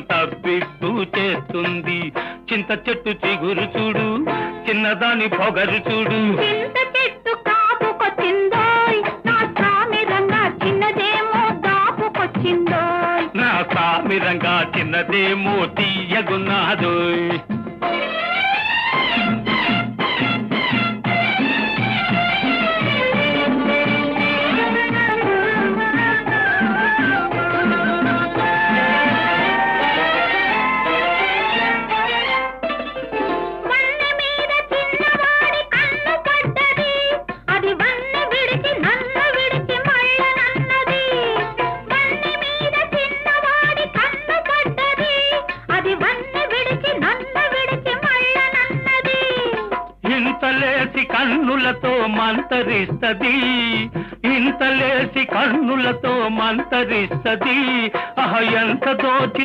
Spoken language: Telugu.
తప్పిస్తూ చేస్తుంది. చింత చెట్టు చిగురు చూడు చిన్నదాని పొగరు చూడు. నా సామిరంగా చిన్నదేమో తీయగున్నాదోయ్. ఇంతలేసి కన్నులతో మంతరిస్తది. ఇంతలేసి కన్నులతో మంతరిస్తది. అహ ఎంత దోచి